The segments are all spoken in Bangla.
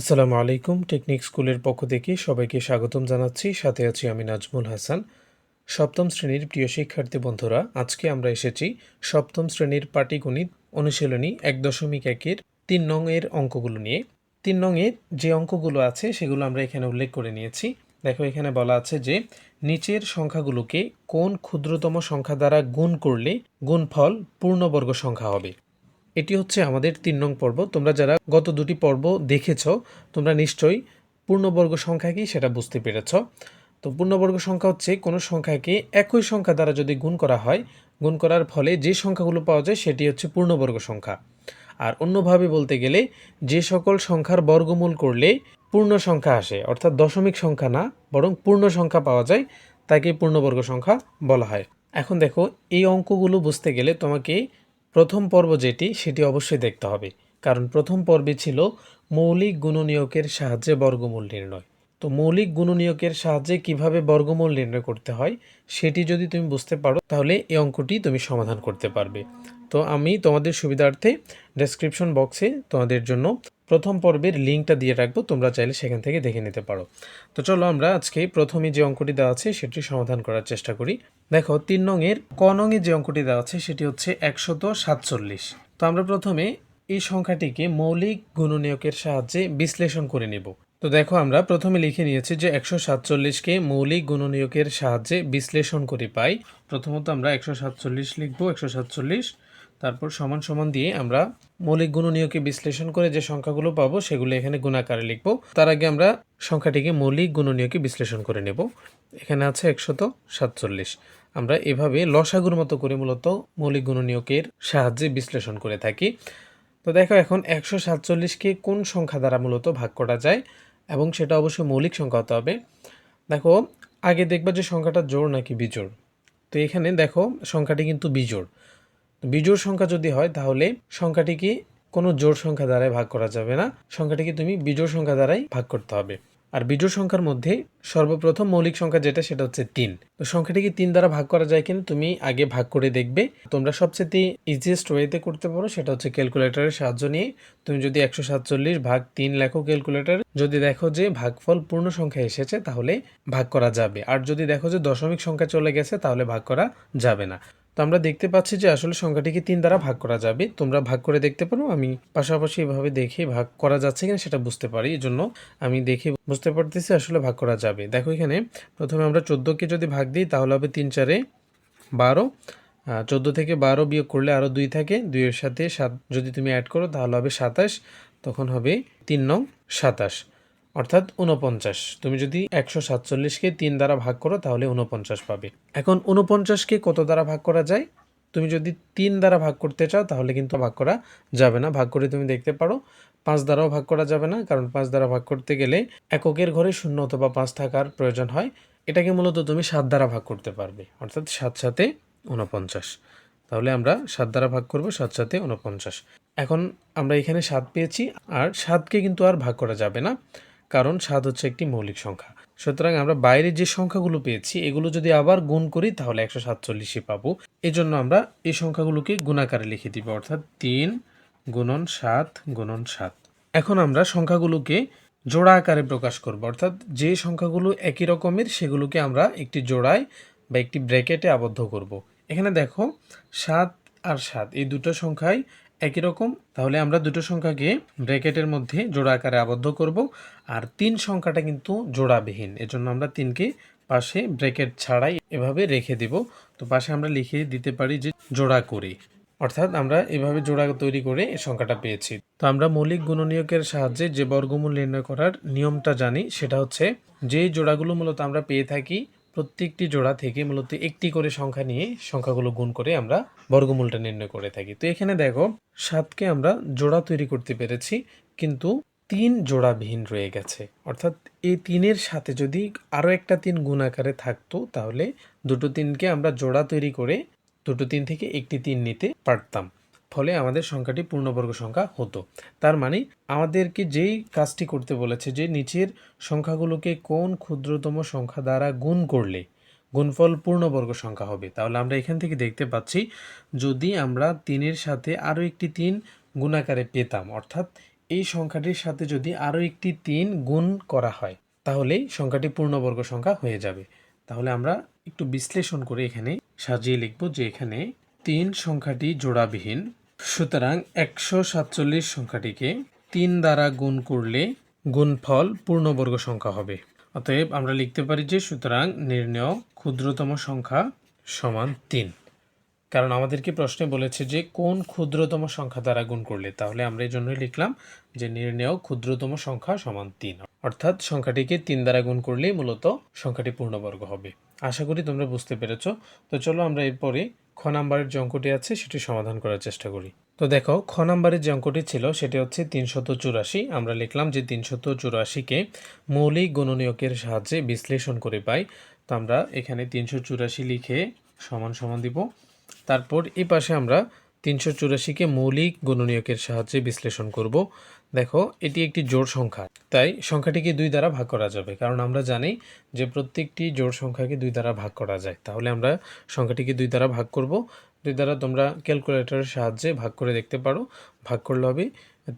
আসসালামু আলাইকুম। টেকনিক স্কুলের পক্ষ থেকে সবাইকে স্বাগতম জানাচ্ছি। সাথে আছি আমি নাজমুল হাসান। সপ্তম শ্রেণির প্রিয় শিক্ষার্থী বন্ধুরা, আজকে আমরা এসেছি সপ্তম শ্রেণির পাটিগণিত অনুশীলনী এক দশমিক একের তিন নং এর অঙ্কগুলো নিয়ে। তিন নং এর যে অঙ্কগুলো আছে, সেগুলো আমরা এখানে উল্লেখ করে নিয়েছি। দেখো, এখানে বলা আছে যে নিচের সংখ্যাগুলোকে কোন ক্ষুদ্রতম সংখ্যা দ্বারা গুণ করলে গুণফল পূর্ণবর্গ সংখ্যা হবে। এটি হচ্ছে আমাদের তিন নং পর্ব। তোমরা যারা গত দুটি পর্ব দেখেছ, তোমরা নিশ্চয়ই পূর্ণবর্গ সংখ্যা কি সেটা বুঝতে পেরেছ। তো পূর্ণবর্গ সংখ্যা হচ্ছে কোনো সংখ্যাকে একই সংখ্যা দ্বারা যদি গুণ করা হয়, গুণ করার ফলে যে সংখ্যাগুলো পাওয়া যায় সেটি হচ্ছে পূর্ণবর্গ সংখ্যা। আর অন্যভাবে বলতে গেলে, যে সকল সংখ্যার বর্গমূল করলে পূর্ণ সংখ্যা আসে, অর্থাৎ দশমিক সংখ্যা না, বরং পূর্ণ সংখ্যা পাওয়া যায়, তাকে পূর্ণবর্গ সংখ্যা বলা হয়। এখন দেখো, এই অঙ্কগুলো বুঝতে গেলে তোমাকে প্রথম পর্ব যেটি, সেটি অবশ্যই দেখতে হবে। কারণ প্রথম পর্বে ছিল মৌলিক গুণনীয়কের সাহায্যে বর্গমূল নির্ণয়। তো মৌলিক গুণনীয়কের সাহায্যে কীভাবে বর্গমূল নির্ণয় করতে হয়, সেটি যদি তুমি বুঝতে পারো, তাহলে এই অঙ্কটি তুমি সমাধান করতে পারবে। তো আমি তোমাদের সুবিধার্থে ডেসক্রিপশন বক্সে তোমাদের জন্য প্রথম পর্বের লিঙ্কটা দিয়ে রাখব, তোমরা চাইলে সেখান থেকে দেখে নিতে পারো। তো চলো আমরা আজকে প্রথমে যে অঙ্কটি দেওয়া আছে সেটি সমাধান করার চেষ্টা করি। দেখো, তিন নংয়ের ক নংয়ে যে অঙ্কটি দেওয়া আছে সেটি হচ্ছে একশত সাতচল্লিশ। তো আমরা প্রথমে এই সংখ্যাটিকে মৌলিক গুণনীয়কের সাহায্যে বিশ্লেষণ করে নেব। তো দেখো, আমরা প্রথমে লিখে নিয়েছি যে একশো সাতচল্লিশকে মৌলিক গুণনীয়কের সাহায্যে বিশ্লেষণ করে পাই। প্রথমত আমরা একশো সাতচল্লিশ লিখব একশো সাতচল্লিশ। তারপর সমান সমান দিয়ে আমরা মৌলিক গুণনীয়কে বিশ্লেষণ করে যে সংখ্যাগুলো পাবো, সেগুলো এখানে গুণাকারে লিখব। তার আগে আমরা সংখ্যাটিকে মৌলিক গুণনীয়কে বিশ্লেষণ করে নেব। এখানে আছে একশত সাতচল্লিশ। আমরা এভাবে লসাগুর মতো করে মূলত মৌলিক গুণনীয়কের সাহায্যে বিশ্লেষণ করে থাকি। তো দেখো এখন একশো সাতচল্লিশকে কোন সংখ্যা দ্বারা মূলত ভাগ করা যায়, এবং সেটা অবশ্যই মৌলিক সংখ্যা হতে হবে। দেখো, আগে দেখবা যে সংখ্যাটা জোড় নাকি বিজোড়? তো এখানে দেখো, সংখ্যাটি কিন্তু বিজোড়। বিজোড় সংখ্যা যদি হয়, তাহলে সংখ্যাটিকে কোনো জোড় সংখ্যা দ্বারাই ভাগ করা যাবে না। সংখ্যাটিকে তুমি বিজোড় সংখ্যা দ্বারাই ভাগ করতে হবে। আর বিজোড় সংখ্যার মধ্যে সর্বপ্রথম মৌলিক সংখ্যা যেটা, সেটা হচ্ছে তিন। তো সংখ্যাটিকে তিন দ্বারা ভাগ করা যায় কিনা, তুমি আগে ভাগ করে দেখবে। তোমরা সবচেয়ে ইজিয়েস্ট ওয়েতে করতে পারো, সেটা হচ্ছে ক্যালকুলেটরের সাহায্য নিয়ে। তুমি যদি একশো সাতচল্লিশ ভাগ তিন লেখো ক্যালকুলেটর যদি দেখো যে ভাগফল পূর্ণ সংখ্যা এসেছে, তাহলে ভাগ করা যাবে। আর যদি দেখো যে দশমিক সংখ্যা চলে গেছে, তাহলে ভাগ করা যাবে না। আমরা দেখতে পাচ্ছি যে আসলে সংখ্যাটিকে তিন দ্বারা ভাগ করা যাবে। তোমরা ভাগ করে দেখতে পারো, আমি পাশাপাশি এভাবে দেখে ভাগ করা যাচ্ছে কিনা সেটা বুঝতে পারি এই জন্য আমি দেখে বুঝতে পারতেছি আসলে ভাগ করা যাবে। দেখো এখানে প্রথমে আমরা চোদ্দোকে যদি ভাগ দিই, তাহলে হবে তিন চারে বারো। চোদ্দ থেকে বারো বিয়োগ করলে আরও দুই থাকে, দুইয়ের সাথে সাত যদি তুমি অ্যাড করো, তাহলে হবে সাতাশ, তখন হবে তিন নং সাতাশ। অর্থাৎ উনপঞ্চাশ তুমি যদি একশো সাতচল্লিশকে তিন দ্বারা ভাগ করো, তাহলে উনপঞ্চাশ পাবে। এখন উনপঞ্চাশকে কত দ্বারা ভাগ করা যায়? তুমি যদি তিন দ্বারা ভাগ করতে চাও, তাহলে কিন্তু ভাগ করা যাবে না। ভাগ করে তুমি দেখতে পারো, পাঁচ দ্বারাও ভাগ করা যাবে না, কারণ পাঁচ দ্বারা ভাগ করতে গেলে এককের ঘরে শূন্য অথবা পাঁচ থাকার প্রয়োজন হয়। এটাকে মূলত তুমি সাত দ্বারা ভাগ করতে পারবে, অর্থাৎ সাত সাথে উনপঞ্চাশ তাহলে আমরা সাত দ্বারা ভাগ করব, সাত সাথে উনপঞ্চাশ এখন আমরা এখানে সাত পেয়েছি, আর সাতকে কিন্তু আর ভাগ করা যাবে না। কারণ সাত হচ্ছে একটি মৌলিক সংখ্যা। সুতরাং আমরা বাইরে যে সংখ্যাগুলো পেয়েছি, এগুলো যদি আবার গুণ করি, তাহলে একশো সাতচল্লিশই পাবো। এই জন্য আমরা এই সংখ্যাগুলোকে গুণাকারে লিখে দিব, অর্থাৎ তিন গুণন সাত গুণন সাত। এখন আমরা সংখ্যাগুলোকে জোড়া আকারে প্রকাশ করব, অর্থাৎ যে সংখ্যাগুলো একই রকমের, সেগুলোকে আমরা একটি জোড়ায় বা একটি ব্র্যাকেটে আবদ্ধ করব। এখানে দেখো, সাত আর সাত, এই দুটো সংখ্যাই একই রকম। তাহলে আমরা দুটো সংখ্যাকে ব্র্যাকেটের মধ্যে জোড়া আকারে আবদ্ধ করব আর তিন সংখ্যাটা কিন্তু জোড়াবিহীন। এজন্য আমরা তিনকে পাশে ব্র্যাকেট ছাড়াই এভাবে রেখে দেব। তো পাশে আমরা লিখে দিতে পারি যে জোড়া করে। অর্থাৎ আমরা এভাবে জোড়া তৈরি করে এই সংখ্যাটা পেয়েছি। তো আমরা মৌলিক গুণনীয়কের সাহায্যে যে বর্গমূল নির্ণয় করার নিয়মটা জানি, সেটা হচ্ছে যেই জোড়াগুলো মূলত আমরা পেয়ে থাকি প্রত্যেকটি জোড়া থেকে মূলত একটি করে সংখ্যা নিয়ে সংখ্যাগুলো গুণ করে আমরা বর্গমূলটা নির্ণয় করে থাকি। তো এখানে দেখো, সাতকে আমরা জোড়া তৈরি করতে পেরেছি, কিন্তু তিন জোড়াবিহীন রয়ে গেছে। অর্থাৎ এই তিনের সাথে যদি আরও একটা তিন গুণ আকারে থাকতো, তাহলে দুটো তিনকে আমরা জোড়া তৈরি করে দুটো তিন থেকে একটি তিন নিতে পারতাম। ফলে আমাদের সংখ্যাটি পূর্ণবর্গ সংখ্যা হতো। তার মানে আমাদেরকে যেই কাজটি করতে বলেছে যে নিচের সংখ্যাগুলোকে কোন ক্ষুদ্রতম সংখ্যা দ্বারা গুণ করলে গুণফল পূর্ণবর্গ সংখ্যা হবে। তাহলে আমরা এখান থেকে দেখতে পাচ্ছি, যদি আমরা তিনের সাথে আরও একটি তিন গুণাকারে পেতাম, অর্থাৎ এই সংখ্যাটির সাথে যদি আরও একটি তিন গুণ করা হয় তাহলেই সংখ্যাটি পূর্ণবর্গ সংখ্যা হয়ে যাবে। তাহলে আমরা একটু বিশ্লেষণ করে এখানে সাজিয়ে লিখব যে এখানে তিন সংখ্যাটি জোড়াবিহীন সুতরাং একশো সাতচল্লিশ সংখ্যাটিকে তিন দ্বারা গুণ করলে গুণফল পূর্ণবর্গ সংখ্যা হবে। অতএব আমরা লিখতে পারি যে সুতরাং নির্ণয় ক্ষুদ্রতম সংখ্যা সমান তিন। কারণ আমাদেরকে প্রশ্নে বলেছে যে কোন ক্ষুদ্রতম সংখ্যা দ্বারা গুণ করলে? তাহলে আমরা এই জন্যই লিখলাম যে নির্ণেয় ক্ষুদ্রতম সংখ্যা সমান তিন। অর্থাৎ সংখ্যাটিকে তিন দ্বারা গুণ করলেই মূলত সংখ্যাটি পূর্ণবর্গ হবে। আশা করি তোমরা বুঝতে পেরেছ। তো চলো আমরা এরপরে খ নাম্বারের যে অঙ্কটি আছে, সেটি সমাধান করার চেষ্টা করি। তো দেখো, খ নাম্বারের যে অঙ্কটি ছিল, সেটি হচ্ছে তিনশত চুরাশি। আমরা লিখলাম যে তিনশত চুরাশিকে মৌলিক গণনীয়কের সাহায্যে বিশ্লেষণ করে পাই। তো আমরা এখানে তিনশো চুরাশি লিখে সমান সমান দিব। তারপর এই পাশে আমরা তিনশো চুরাশিকে মৌলিক গণনীয়কের সাহায্যে বিশ্লেষণ করব। দেখো, এটি একটি জোড় সংখ্যা। তাই সংখ্যাটিকে দুই দ্বারা ভাগ করা যাবে। কারণ আমরা জানি যে প্রত্যেকটি জোড় সংখ্যাকে দুই দ্বারা ভাগ করা যায়। তাহলে আমরা সংখ্যাটিকে দুই দ্বারা ভাগ করব। দুই দ্বারা তোমরা ক্যালকুলেটরের সাহায্যে ভাগ করে দেখতে পারো। ভাগ করলে হবে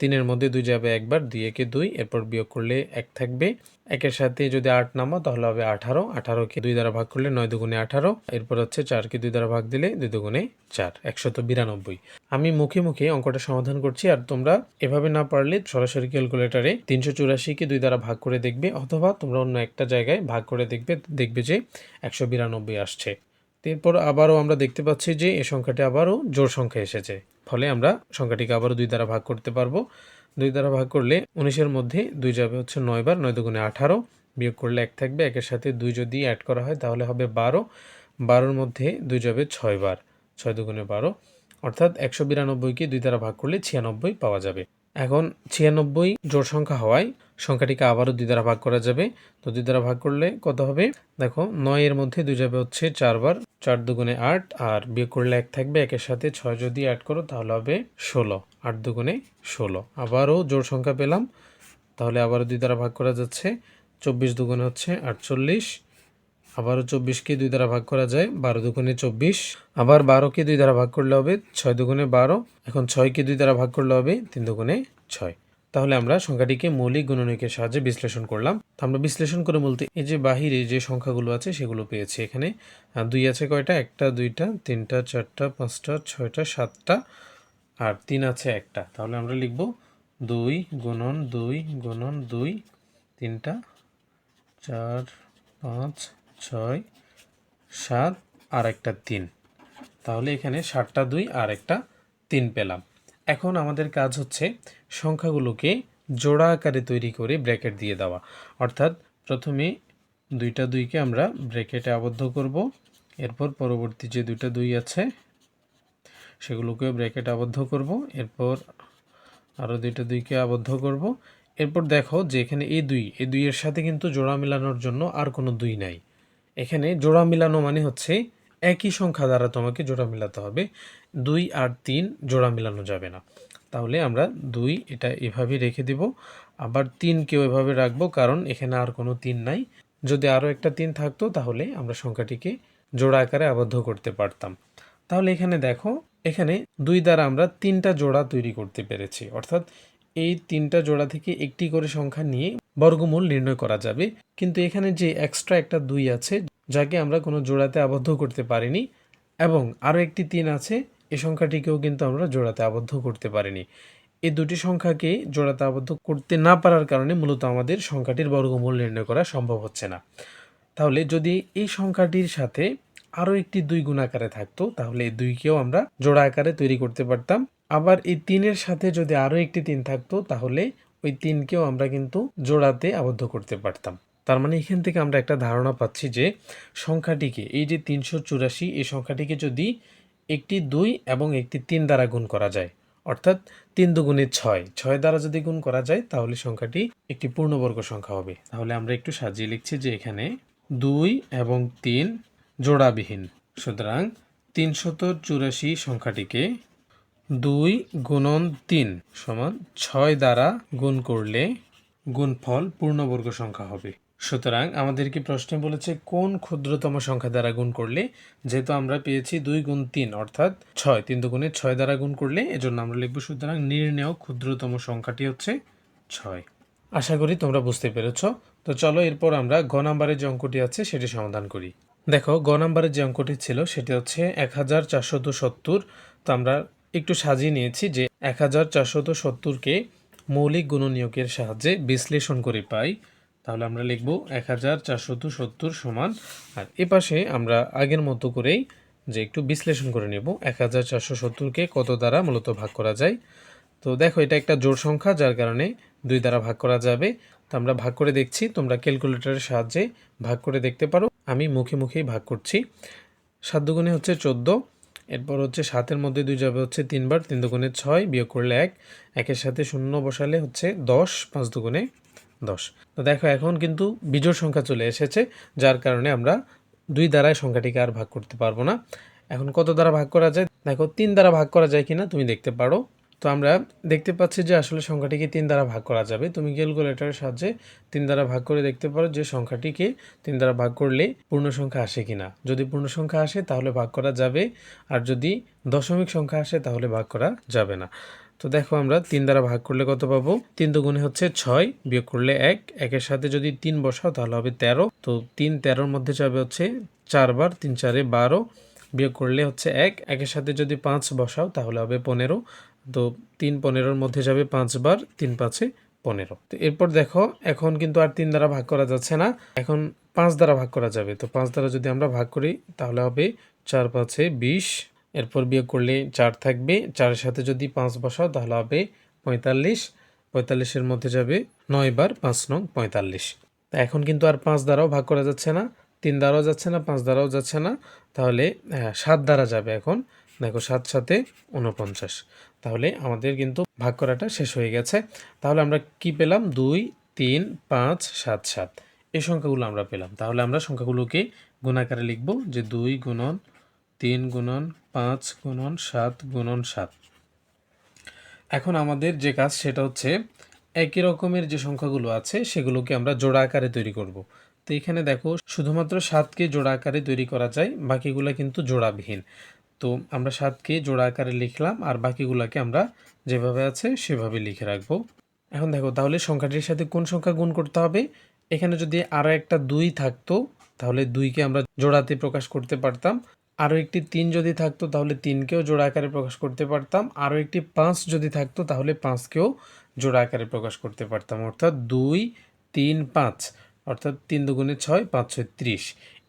তিনের মধ্যে দুই যাবে একবার, দুই একে দুই, এরপর বিয়োগ করলে এক থাকবে। একের সাথে যদি আট নামো তাহলে হবে আঠারো। আঠারোকে দুই দ্বারা ভাগ করলে নয় দুগুণে আঠারো। এরপর হচ্ছে চারকে দুই দ্বারা ভাগ দিলে দুই দুগুণে চার একশত বিরানব্বই। আমি মুখে মুখে অঙ্কটা সমাধান করছি, আর তোমরা এভাবে না পারলে সরাসরি ক্যালকুলেটারে তিনশো চুরাশিকে দুই দ্বারা ভাগ করে দেখবে, অথবা তোমরা অন্য একটা জায়গায় ভাগ করে দেখবে দেখবে যে একশো বিরানব্বই আসছে। এরপর আবারও আমরা দেখতে পাচ্ছি যে এই সংখ্যাটি আবারও জোর সংখ্যা এসেছে। ফলে আমরা সংখ্যাটিকে আবারও দুই দ্বারা ভাগ করতে পারব। দুই দ্বারা ভাগ করলে উনিশের মধ্যে দুই যাবে হচ্ছে নয় বার, নয় দুগুণে আঠারো। বিয়োগ করলে এক থাকবে, একের সাথে দুই যদি অ্যাড করা হয় তাহলে হবে বারো। বারোর মধ্যে দুই যাবে ছয় বার, ছয় দুগুণে বারো। অর্থাৎ একশো বিরানব্বইকে দুই দ্বারা ভাগ করলে ছিয়ানব্বই পাওয়া যাবে। এখন ছিয়ানব্বই জোড় সংখ্যা হওয়ায় সংখ্যাটিকে আবারও দুই দ্বারা ভাগ করা যাবে। তো দুই দ্বারা ভাগ করলে কত হবে? দেখো নয়ের মধ্যে দুই যাবে হচ্ছে চারবার চার দুগুণে আট, আর বিয়োগ করলে এক থাকবে, একের সাথে ছয় যদি অ্যাড করো তাহলে হবে ষোলো, আট দুগুণে ষোলো। আবারও জোড় সংখ্যা পেলাম, তাহলে আবারও দুই দ্বারা ভাগ করা যাচ্ছে, চব্বিশ দুগুণে হচ্ছে আটচল্লিশ আবারও চব্বিশকে দুই দ্বারা ভাগ করা যায়, বারো দুগুণে চব্বিশ। আবার বারোকে দুই দ্বারা ভাগ করলে হবে ছয় দুগুণে বারো। এখন ছয়কে দুই দ্বারা ভাগ করলে হবে তিন দুগুণে ছয়। তাহলে আমরা সংখ্যাটিকে মৌলিক গুণনীয়কের সাহায্যে বিশ্লেষণ করলাম। তো আমরা বিশ্লেষণ করে বলতে, এই যে বাহিরে যে সংখ্যাগুলো আছে সেগুলো পেয়েছি এখানে। দুই আছে কয়টা? একটা, দুইটা, তিনটা, চারটা, পাঁচটা, ছয়টা, সাতটা, আর তিন আছে একটা। তাহলে আমরা লিখব দুই গুণন দুই গুণন দুই, তিনটা, চার, পাঁচ ছয়, সাত আর একটা তিন। তাহলে এখানে সাতটা দুই আর একটা তিন পেলাম। এখন আমাদের কাজ হচ্ছে সংখ্যাগুলোকে জোড়া আকারে তৈরি করে ব্র্যাকেট দিয়ে দেওয়া। অর্থাৎ প্রথমে দুইটা দুইকে আমরা ব্র্যাকেটে আবদ্ধ করব। এরপর পরবর্তী যে দুইটা দুই আছে সেগুলোকে ব্র্যাকেট আবদ্ধ করব। এরপর আরও দুইটা দুইকে আবদ্ধ করব। এরপর দেখো যে এখানে এই দুই, এই দুইয়ের সাথে কিন্তু জোড়া মেলানোর জন্য আর কোনো দুই নাই। এখানে জোড়া মেলানো মানে হচ্ছে একই সংখ্যা দ্বারা তোমাকে জোড়া মেলাতে হবে। দুই আর তিন জোড়া মেলানো যাবে না। তাহলে আমরা দুই এটা এভাবে রেখে দিব। আবার তিনকেও এভাবে রাখব কারণ এখানে আর কোনো তিন নাই। যদি আরও একটা তিন থাকতো তাহলে আমরা সংখ্যাটিকে জোড়া আকারে আবদ্ধ করতে পারতাম। তাহলে এখানে দেখো, এখানে দুই দ্বারা আমরা তিনটা জোড়া তৈরি করতে পেরেছি। অর্থাৎ এই তিনটা জোড়া থেকে একটি করে সংখ্যা নিয়ে বর্গমূল নির্ণয় করা যাবে। কিন্তু এখানে যে এক্সট্রা একটা দুই আছে, যাকে আমরা কোনো জোড়াতে আবদ্ধ করতে পারিনি, এবং আরও একটি তিন আছে এই সংখ্যাটিকেও কিন্তু আমরা জোড়াতে আবদ্ধ করতে পারিনি। এই দুটি সংখ্যাকে জোড়াতে আবদ্ধ করতে না পারার কারণে মূলত আমাদের সংখ্যাটির বর্গমূল নির্ণয় করা সম্ভব হচ্ছে না। তাহলে যদি এই সংখ্যাটির সাথে আরও একটি দুই গুণ আকারে থাকতো, তাহলে এই দুইকেও আমরা জোড়া আকারে তৈরি করতে পারতাম। আবার এই তিনের সাথে যদি আরও একটি তিন থাকতো, তাহলে ওই তিনকেও আমরা কিন্তু জোড়াতে আবদ্ধ করতে পারতাম। তার মানে এখান থেকে আমরা একটা ধারণা পাচ্ছি যে সংখ্যাটিকে, এই যে তিনশো চুরাশি, এই সংখ্যাটিকে যদি একটি দুই এবং একটি তিন দ্বারা গুণ করা যায়, অর্থাৎ তিন দুগুণে ছয় ছয় দ্বারা যদি গুণ করা যায়, তাহলে সংখ্যাটি একটি পূর্ণবর্গ সংখ্যা হবে। তাহলে আমরা একটু সাজিয়ে লিখছি যে এখানে দুই এবং তিন জোড়াবিহীন। সুতরাং তিনশত চুরাশি সংখ্যাটিকে দুই গুণন তিন সমান ছয় দ্বারা গুণ করলে গুণফল পূর্ণবর্গ সংখ্যা হবে। সুতরাং আমাদেরকে প্রশ্নে বলেছে, কোন ক্ষুদ্রতম সংখ্যা দ্বারা গুণ করলে? যেহেতু আমরা পেয়েছি দুই গুণ তিন, অর্থাৎ ছয়, তিন দুগুণে ছয় দ্বারা গুণ করলে, এজন্য আমরা লিখব সুতরাং নির্ণেয় ক্ষুদ্রতম সংখ্যাটি হচ্ছে ছয়। আশা করি তোমরা বুঝতে পেরেছ। তো চলো এরপর আমরা গ নাম্বারের যে অঙ্কটি আছে সেটি সমাধান করি। দেখো, গ নাম্বারের যে অঙ্কটি ছিল সেটি হচ্ছে এক হাজার চারশত সত্তর। তো আমরা একটু সাজিয়ে নিয়েছি যে এক হাজার চারশত সত্তরকে মৌলিক গুণনীয়কের সাহায্যে বিশ্লেষণ করে পাই। তাহলে আমরা লিখব এক হাজার চারশত সত্তর সমান, আর এ পাশে আমরা আগের মতো করেই যে একটু বিশ্লেষণ করে নেব, এক হাজার চারশো সত্তরকে কত দ্বারা মূলত ভাগ করা যায়। তো দেখো, এটা একটা জোড় সংখ্যা, যার কারণে দুই দ্বারা ভাগ করা যাবে। তো আমরা ভাগ করে দেখছি, তোমরা ক্যালকুলেটরের সাহায্যে ভাগ করে দেখতে পারো। আমি মুখে মুখেই ভাগ করছি। সাত দুগুণে হচ্ছে চোদ্দ এরপর হচ্ছে সাতের মধ্যে দুই যাবে হচ্ছে তিনবার, তিন দুগুণে ছয়, বিয়োগ করলে এক। একের সাথে শূন্য বসালে হচ্ছে দশ, পাঁচ দুগুণে দশ। তো দেখো, এখন কিন্তু বিজোড় সংখ্যা চলে এসেছে, যার কারণে আমরা দুই দ্বারায় সংখ্যাটিকে আর ভাগ করতে পারব না। এখন কত দ্বারা ভাগ করা যায়? দেখো, তিন দ্বারা ভাগ করা যায় কিনা তুমি দেখতে পারো। তো আমরা দেখতে পাচ্ছি যে আসলে সংখ্যাটিকে তিন দ্বারা ভাগ করা যাবে। তুমি ক্যালকুলেটরের সাহায্যে তিন দ্বারা ভাগ করে দেখতে পারো যে সংখ্যাটিকে তিন দ্বারা ভাগ করলে পূর্ণ সংখ্যা আসে কিনা। যদি পূর্ণ সংখ্যা আসে তাহলে ভাগ করা যাবে, আর যদি দশমিক সংখ্যা আসে তাহলে ভাগ করা যাবে না। তো দেখো আমরা তিন দ্বারা ভাগ করলে কত পাবো? তিন দুগুণে হচ্ছে ছয়, বিয়োগ করলে এক, একের সাথে যদি তিন বসাও তাহলে হবে তেরো। তো তিন তেরোর মধ্যে যাবে হচ্ছে চারবার তিন চারে বারো, বিয়োগ করলে হচ্ছে এক, একের সাথে যদি পাঁচ বসাও তাহলে হবে পনেরো। তো তিন পনেরোর মধ্যে যাবে পাঁচবার, তিন পাঁচে পনেরো। তো এরপর দেখো, এখন কিন্তু আর তিন দ্বারা ভাগ করা যাচ্ছে না। এখন পাঁচ দ্বারা ভাগ করা যাবে। তো পাঁচ দ্বারা যদি আমরা ভাগ করি, তাহলে হবে চার পাঁচে বিশ। এরপর বিয়োগ করলে চার থাকবে। চারের সাথে যদি পাঁচ বসাও, তাহলে হবে পঁয়তাল্লিশ। পঁয়তাল্লিশের মধ্যে যাবে নয় বার পাঁচ নং পঁয়তাল্লিশ। তা এখন কিন্তু আর পাঁচ দ্বারাও ভাগ করা যাচ্ছে না। তিন দ্বারাও যাচ্ছে না, পাঁচ দ্বারাও যাচ্ছে না। তাহলে সাত দ্বারা যাবে এখন। দেখো, সাত সাথে উনপঞ্চাশ তাহলে আমাদের কিন্তু ভাগ করাটা শেষ হয়ে গেছে। তাহলে আমরা কি পেলাম? দুই, তিন, পাঁচ, সাত সাত। এই সংখ্যাগুলো আমরা পেলাম। তাহলে আমরা সংখ্যাগুলোকে গুণাকারে লিখব যে দুই গুণন তিন গুণন পাঁচ গুণন সাত গুণন সাত। এখন আমাদের যে কাজ, সেটা হচ্ছে একই রকমের যে সংখ্যাগুলো আছে, সেগুলোকে আমরা জোড়া আকারে তৈরি করব। তো এখানে দেখো, শুধুমাত্র সাতকে জোড়া আকারে তৈরি করা যায়, বাকিগুলো কিন্তু জোড়াবিহীন। তো আমরা সাতকে জোড়া আকারে লিখলাম, আর বাকিগুলোকে আমরা যেভাবে আছে সেভাবে লিখে রাখব। এখন দেখো, তাহলে সংখ্যাটির সাথে কোন সংখ্যা গুণ করতে হবে? এখানে যদি আরও একটা দুই থাকতো, তাহলে দুইকে আমরা জোড়াতে প্রকাশ করতে পারতাম। আরও একটি তিন যদি থাকতো, তাহলে তিনকেও জোড়া আকারে প্রকাশ করতে পারতাম। আরও একটি পাঁচ যদি থাকতো, তাহলে পাঁচকেও জোড়া আকারে প্রকাশ করতে পারতাম। অর্থাৎ দুই, তিন, পাঁচ। অর্থাৎ তিন দুগুণে ছয় পাঁচ ছয় ত্রিশ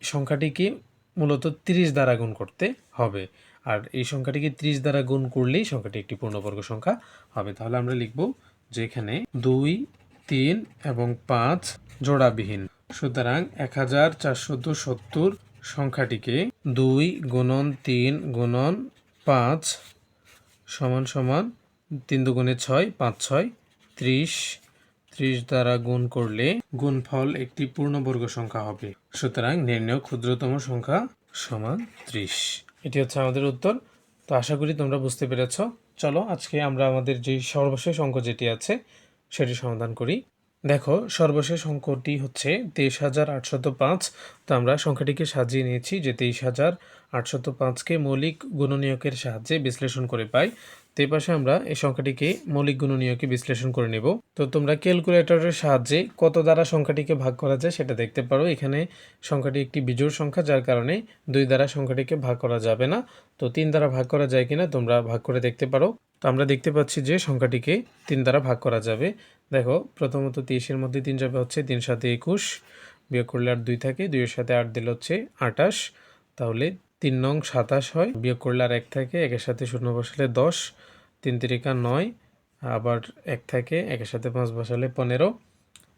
সংখ্যাটিকে মূলত ত্রিশ দ্বারা গুণ করতে হবে। আর এই সংখ্যাটিকে ত্রিশ দ্বারা গুণ করলেই সংখ্যাটি একটি পূর্ণবর্গ সংখ্যা হবে। তাহলে আমরা লিখব যে এখানে দুই, তিন এবং পাঁচ জোড়াবিহীন। সুতরাং এক হাজার চারশত সত্তর সংখ্যাটিকে দুই গুণন তিন গুণন পাঁচ সমান সমান তিন দুগুণে ছয়, পাঁচ ছয়, ত্রিশ ত্রিশ দ্বারা গুণ করলে গুণফল একটি পূর্ণবর্গ সংখ্যা হবে। সুতরাং নির্ণয় ক্ষুদ্রতম সংখ্যা সমান ত্রিশ। এটি হচ্ছে আমাদের উত্তর। তো আশা করি তোমরা বুঝতে পেরেছ। চলো আজকে আমরা আমাদের যে সর্বশেষ অঙ্ক যেটি আছে, সেটি সমাধান করি। দেখো, সর্বশেষ অঙ্কটি হচ্ছে তেইশ হাজার আটশত পাঁচ। তো আমরা সংখ্যাটিকে সাজিয়ে নিয়েছি যে তেইশ হাজার আটশত পাঁচকে মৌলিক গুণনীয়কের সাহায্যে বিশ্লেষণ করে পাই। তো পাশে আমরা এই সংখ্যাটিকে মৌলিক গুণনীয়কে বিশ্লেষণ করে নেব। তো তোমরা ক্যালকুলেটরের সাহায্যে কত দ্বারা সংখ্যাটিকে ভাগ করা যায় সেটা দেখতে পারো। এখানে সংখ্যাটি একটি বিজোড় সংখ্যা, যার কারণে দুই দ্বারা সংখ্যাটিকে ভাগ করা যাবে না। তো তিন দ্বারা ভাগ করা যায় কিনা তোমরা ভাগ করে দেখতে পারো। তো আমরা দেখতে পাচ্ছি যে সংখ্যাটিকে তিন দ্বারা ভাগ করা যাবে। দেখো, প্রথমত তেইশের মধ্যে তিন যাবে হচ্ছে তিন সাথে একুশ, বিয়োগ করলে আর দুই থাকে। দুইয়ের সাথে আট দিলে হচ্ছে আটাশ। তাহলে তিন নং সাতাশ হয়। বিয়োগ করলে আর এক থাকে, একের সাথে শূন্য বসালে দশ, তিন তিরিকা নয়, আবার এক থাকে, একের সাথে পাঁচ বসালে পনেরো,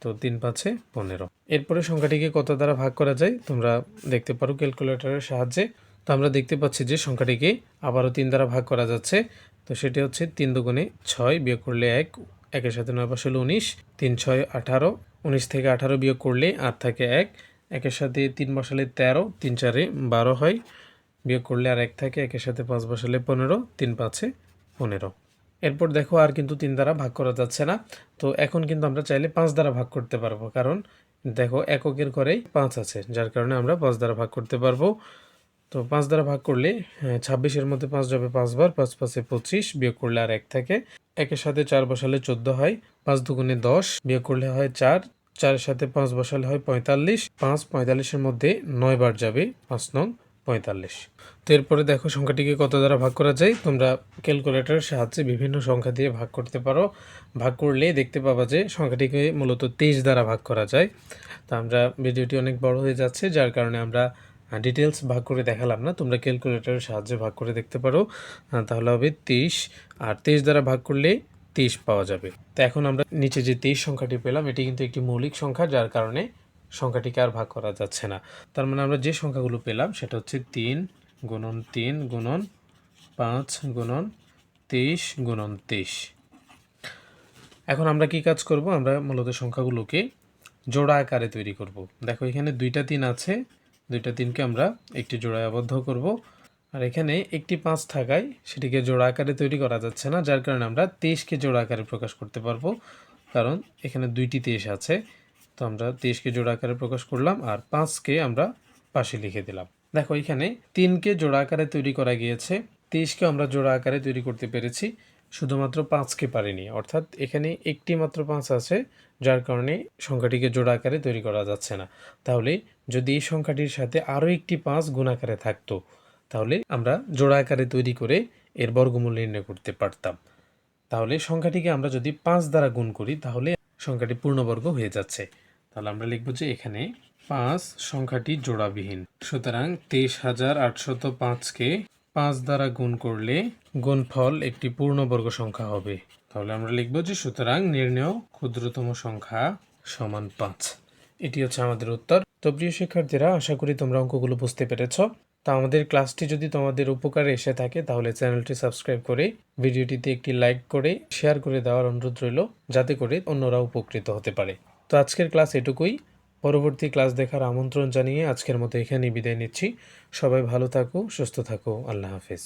তো তিন পাঁচে পনেরো। এরপরে সংখ্যাটিকে কত দ্বারা ভাগ করা যায়, তোমরা দেখতে পারো ক্যালকুলেটরের সাহায্যে। তো আমরা দেখতে পাচ্ছি যে সংখ্যাটিকে আবারও তিন দ্বারা ভাগ করা যাচ্ছে, তো সেটি হচ্ছে তিন দুগুণে ছয় বিয়োগ করলে এক, একের সাথে নয় বসালে উনিশ, তিন ছয় আঠারো, উনিশ থেকে আঠারো বিয়োগ করলে আট থাকে এক, একের সাথে তিন বসালে তেরো, তিন চারে বারো হয় বিয়োগ করলে আর এক থাকে একের সাথে পাঁচ বসালে পনেরো তিন পাঁচে পনেরো। এরপর দেখো আর কিন্তু তিন দ্বারা ভাগ করা যাচ্ছে না। তো এখন কিন্তু আমরা চাইলে পাঁচ দ্বারা ভাগ করতে পারব কারণ দেখো এককের ঘরেই পাঁচ আছে যার কারণে আমরা পাঁচ দ্বারা ভাগ করতে পারব। তো পাঁচ দ্বারা ভাগ করলে হ্যাঁ, ছাব্বিশের মধ্যে পাঁচ যাবে পাঁচবার পাঁচ পাঁচে পঁচিশ বিয়োগ করলে আর এক থাকে। একের সাথে চার বসালে চোদ্দ হয় পাঁচ দুগুণে দশ বিয়োগ করলে হয় চার চারের সাথে পাঁচ বসালে হয় পঁয়তাল্লিশ পাঁচ পঁয়তাল্লিশের মধ্যে নয় বার যাবে পাঁচ নং। পঁয়তাল্লিশ। তো এরপরে দেখো সংখ্যাটিকে কত দ্বারা ভাগ করা যায়? তোমরা ক্যালকুলেটরের সাহায্যে বিভিন্ন সংখ্যা দিয়ে ভাগ করতে পারো। ভাগ করলে দেখতে পাবা যে সংখ্যাটিকে মূলত তেইশ দ্বারা ভাগ করা যায়। তো আমরা ভিডিওটি অনেক বড় হয়ে যাচ্ছে, যার কারণে আমরা ডিটেলস ভাগ করে দেখালাম না। তোমরা ক্যালকুলেটরের সাহায্যে ভাগ করে দেখতে পারো। তাহলে হবে তেইশ। আর তেইশ দ্বারা ভাগ করলে তেইশ পাওয়া যাবে। তো এখন আমরা নিচে যে তেইশ সংখ্যাটি পেলাম, এটি কিন্তু একটি মৌলিক সংখ্যা, যার কারণে সংখ্যাটিকে আর ভাগ করা যাচ্ছে না। তার মানে আমরা যে সংখ্যাগুলো পেলাম, সেটা হচ্ছে তিন গুণন তিন গুণন পাঁচ গুণন তেইশ গুণন তেইশ এখন আমরা কি কাজ করব? আমরা মূলত সংখ্যাগুলোকে জোড়া আকারে তৈরি করব। দেখো, এখানে দুইটা তিন আছে, দুইটা তিনকে আমরা একটি জোড়ায় আবদ্ধ করব। আর এখানে একটি পাঁচ থাকায় সেটিকে জোড়া আকারে তৈরি করা যাচ্ছে না, যার কারণে আমরা তেইশকে জোড়া আকারে প্রকাশ করতে পারব। কারণ এখানে দুইটি তেইশ আছে তো আমরা তেইশকে জোড়া আকারে প্রকাশ করলাম আর পাঁচকে আমরা পাশে লিখে দিলাম। দেখো, এখানে তিনকে জোড়া আকারে তৈরি করা গিয়েছে। তেইশকে আমরা জোড়া আকারে তৈরি করতে পেরেছি। শুধুমাত্র পাঁচকে পারিনি, অর্থাৎ এখানে একটি মাত্র পাঁচ আছে, যার কারণে সংখ্যাটিকে জোড়া আকারে তৈরি করা যাচ্ছে না। তাহলে যদি এই সংখ্যাটির সাথে আরও একটি পাঁচ গুণ আকারে থাকতো, তাহলে আমরা জোড়া আকারে তৈরি করে এর বর্গমূল নির্ণয় করতে পারতাম। তাহলে সংখ্যাটিকে আমরা যদি পাঁচ দ্বারা গুণ করি, তাহলে সংখ্যাটি পূর্ণবর্গ হয়ে যাচ্ছে। তাহলে আমরা লিখব যে এখানে পাঁচ সংখ্যাটি জোড়াবিহীন। সুতরাং তেইশ হাজার আটশত পাঁচকে পাঁচ দ্বারা গুণ করলে গুণফল একটি পূর্ণবর্গ সংখ্যা হবে। তাহলে আমরা লিখব যে সুতরাং নির্ণেয় ক্ষুদ্রতম সংখ্যা সমান পাঁচ। এটি হচ্ছে আমাদের উত্তর। তো প্রিয় শিক্ষার্থীরা, আশা করি তোমরা অঙ্কগুলো বুঝতে পেরেছ। তা আমাদের ক্লাসটি যদি তোমাদের উপকারে এসে থাকে, তাহলে চ্যানেলটি সাবস্ক্রাইব করে ভিডিওটিতে একটি লাইক করে, শেয়ার করে দেওয়ার অনুরোধ রইল, যাতে করে অন্যরা উপকৃত হতে পারে। তো আজকের ক্লাস এটুকুই। পরবর্তী ক্লাস দেখার আমন্ত্রণ জানিয়ে আজকের মতো এখানেই বিদায় নিচ্ছি। সবাই ভালো থাকো, সুস্থ থাকো। আল্লাহ হাফেজ।